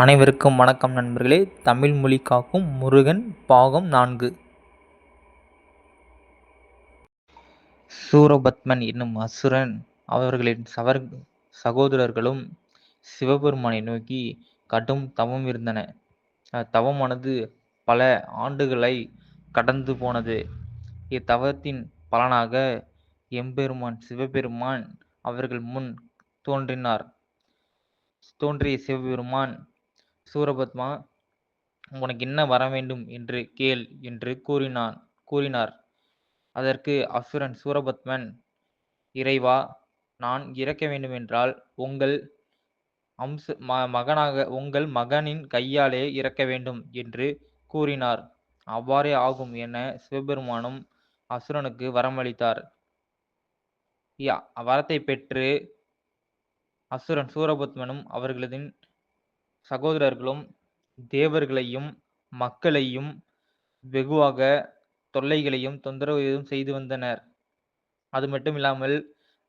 அனைவருக்கும் வணக்கம் நண்பர்களே. தமிழ் மொழி காக்கும் முருகன் பாகம் நான்கு. சூரபத்மன் என்னும் அசுரன் அவர்களின் சவர் சகோதரர்களும் சிவபெருமானை நோக்கி கடும் தவம் இருந்தன. அத்தவமானது பல ஆண்டுகளை கடந்து போனது. இத்தவத்தின் பலனாக எம்பெருமான் சிவபெருமான் அவர்கள் முன் தோன்றினார். தோன்றிய சிவபெருமான் சூரபத்மா உனக்கு என்ன வர வேண்டும் என்று கேள் என்று கூறினான் கூறினார். அதற்கு அசுரன் சூரபத்மன் இறைவா நான் இறக்க வேண்டுமென்றால் உங்கள் அம்ச ம மகனாக உங்கள் மகனின் கையாலே இறக்க வேண்டும் என்று கூறினார். அவ்வாறே ஆகும் என சிவபெருமானும் அசுரனுக்கு வரமளித்தார். வரத்தை பெற்று அசுரன் சூரபத்மனும் அவர்களது சகோதரர்களும் தேவர்களையும் மக்களையும் வெகுவாக தொல்லைகளையும் தொந்தரவையும் செய்து வந்தனர். அது மட்டும் இல்லாமல்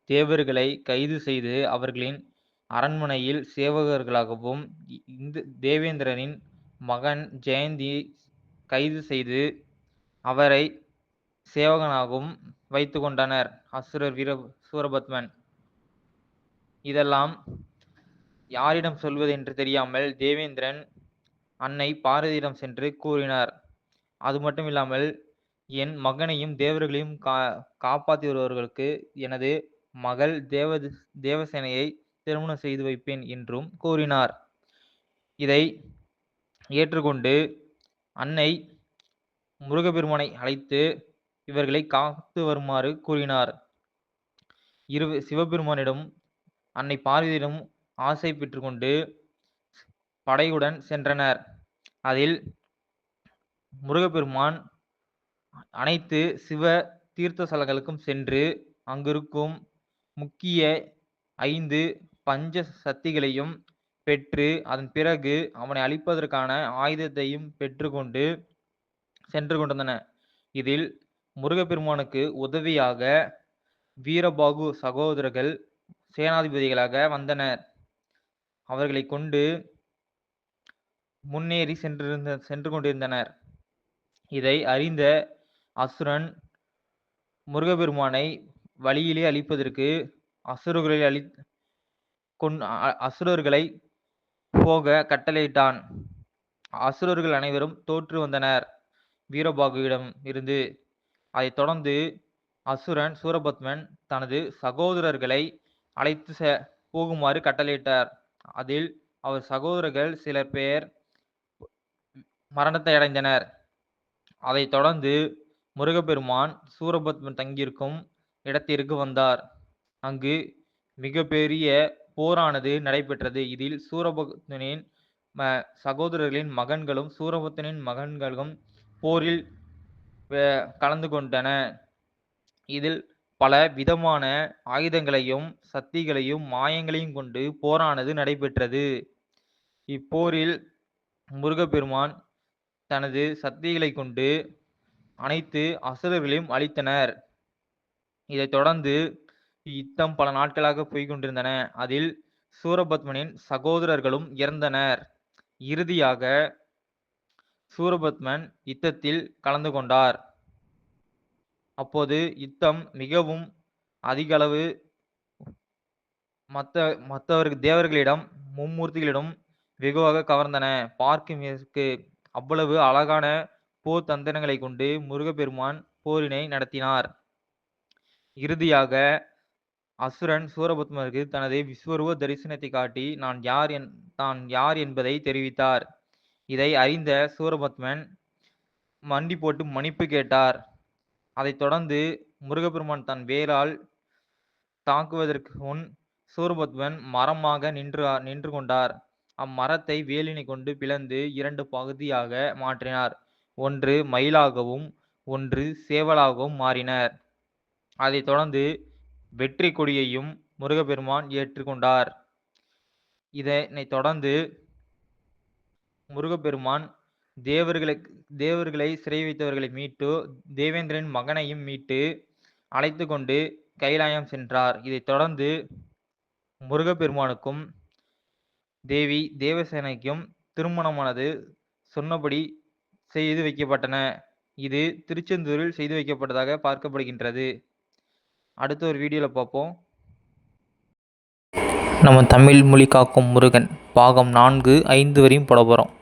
தேவர்களை கைது செய்து அவர்களின் அரண்மனையில் சேவகர்களாகவும் இந்த தேவேந்திரனின் மகன் ஜெயந்தி கைது செய்து அவரை சேவகனாகவும் வைத்து கொண்டனர் அசுரர் வீர சூரபத்மன். இதெல்லாம் யாரிடம் சொல்வது என்று தெரியாமல் தேவேந்திரன் அன்னை பாரதியிடம் சென்று கூறினார். அது மட்டும் இல்லாமல் என் மகனையும் தேவர்களையும் கா காப்பாற்றி வருபவர்களுக்கு எனது மகள் தேவ தேவசேனையை திருமணம் செய்து வைப்பேன் என்றும் கூறினார். இதை ஏற்றுக்கொண்டு அன்னை முருகபெருமனை அழைத்து இவர்களை காத்து வருமாறு கூறினார். இரு சிவபெருமானிடம் அன்னை பார்வதியிடம் ஆசை பெற்றுக்கொண்டு படையுடன் சென்றனர். அதில் முருகப்பெருமான் அனைத்து சிவ தீர்த்த ஸ்தலங்களுக்கும் சென்று அங்கிருக்கும் முக்கிய ஐந்து பஞ்ச சக்திகளையும் பெற்று அதன் பிறகு அவனை அழிப்பதற்கான ஆயுதத்தையும் பெற்றுக்கொண்டு சென்று கொண்டிருந்தன இதில் முருகப்பெருமானுக்கு உதவியாக வீரபாகு சகோதரர்கள் சேனாதிபதிகளாக வந்தனர். அவர்களை கொண்டு முன்னேறி சென்றிருந்த சென்று கொண்டிருந்தனர். இதை அறிந்த அசுரன் முருகபெருமானை வழியிலே அழிப்பதற்கு அசுரர்களை அழி கொன் அசுரர்களை போக கட்டளையிட்டான். அசுரர்கள் அனைவரும் தோற்று வந்தனர். வீரபாகுவிடம் இருந்து அதைத் தொடர்ந்து அசுரன் சூரபத்மன் தனது சகோதரர்களை அழைத்து செ போகுமாறு கட்டளையிட்டார். அதில் அவர் சகோதரர்கள் சிலர் பேர் மரணத்தை அடைந்தனர். அதைத் தொடர்ந்து முருகப்பெருமான் சூரபத்மன் தங்கியிருக்கும் இடத்திற்கு வந்தார். அங்கு மிகப்பெரிய போரானது நடைபெற்றது. இதில் சூரபத்மனின் சகோதரர்களின் மகன்களும் சூரபத்மனின் மகன்களும் போரில் கலந்து கொண்டன இதில் பல விதமான ஆயுதங்களையும் சக்திகளையும் மாயங்களையும் கொண்டு போரானது நடைபெற்றது. இப்போரில் முருகப்பெருமான் தனது சக்திகளை கொண்டு அனைத்து அசுரர்களையும் அழித்தனர். இதைத் தொடர்ந்து யுத்தம் பல நாட்களாக போய்கொண்டிருந்தன அதில் சூரபத்மனின் சகோதரர்களும் இறந்தனர். இறுதியாக சூரபத்மன் யுத்தத்தில் கலந்து கொண்டார். அப்போது யுத்தம் மிகவும் அதிகளவு மற்ற மற்றவர்கள் தேவர்களிடம் மும்மூர்த்திகளிடம் வெகுவாக கவர்ந்தன. பார்க்கும் அவ்வளவு அழகான போர் தந்திரங்களை கொண்டு முருகப்பெருமான் போரினை நடத்தினார். இறுதியாக அசுரன் சூரபத்மருக்கு தனது விஸ்வரூப தரிசனத்தை காட்டி நான் யார் என் தான் யார் என்பதை தெரிவித்தார். இதை அறிந்த சூரபத்மன் மண்டி போட்டு மன்னிப்பு கேட்டார். அதைத் தொடர்ந்து முருகப்பெருமான் தன் வேரால் தாக்குவதற்கு முன் சூரபத்மன் மரமாக நின்று நின்று கொண்டார். அம்மரத்தை வேலினை கொண்டு பிளந்து இரண்டு பகுதியாக மாற்றினார். ஒன்று மயிலாகவும் ஒன்று சேவலாகவும் மாறினர். அதைத் தொடர்ந்து வெற்றி கொடியையும் முருகப்பெருமான் ஏற்றுக்கொண்டார் இதனைத் தொடர்ந்து முருகப்பெருமான் தேவர்களை தேவர்களை சிறை வைத்தவர்களை மீட்டு தேவேந்திரன் மகனையும் மீட்டு அழைத்து கொண்டு கைலாயம் சென்றார். இதைத் தொடர்ந்து முருகப்பெருமானுக்கும் தேவி தேவசேனைக்கும் திருமணமானது சொன்னபடி செய்து வைக்கப்பட்டன. இது திருச்செந்தூரில் செய்து வைக்கப்பட்டதாக பார்க்கப்படுகின்றது. அடுத்த ஒரு வீடியோவில் பார்ப்போம். நம்ம தமிழ் மொழி காக்கும் முருகன் பாகம் நான்கு ஐந்து வரையும் போட போகிறோம்